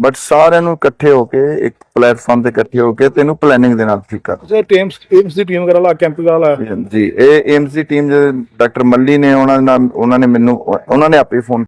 but ਸਾਰਿਆਂ ਨੂੰ ਇਕੱਠੇ ਹੋ ਕੇ ਇੱਕ ਪਲੇਟਫਾਰਮ ਤੇ ਇਕੱਠੇ ਹੋ ਕੇ ਤੈਨੂੰ ਪਲੈਨਿੰਗ ਦੇ ਨਾਲ ਠੀਕ ਕਰ ਸਰ ਟੀਮਸ ਟੀਮਸ ਦੀ ਟੀਮ ਵਗੈਰਾ ਲਾ ਕੈਂਪ ਵਗੈਰਾ ਲਾਇਆ ਜੀ ਇਹ ਏਮਸ ਦੀ ਟੀਮ ਜਿਹੜੇ ਡਾਕਟਰ ਮੱਲੀ ਨੇ ਉਹਨਾਂ ਨਾਲ ਉਹਨਾਂ ਨੇ ਮੈਨੂੰ ਉਹਨਾਂ ਨੇ ਆਪੇ ਫੋਨ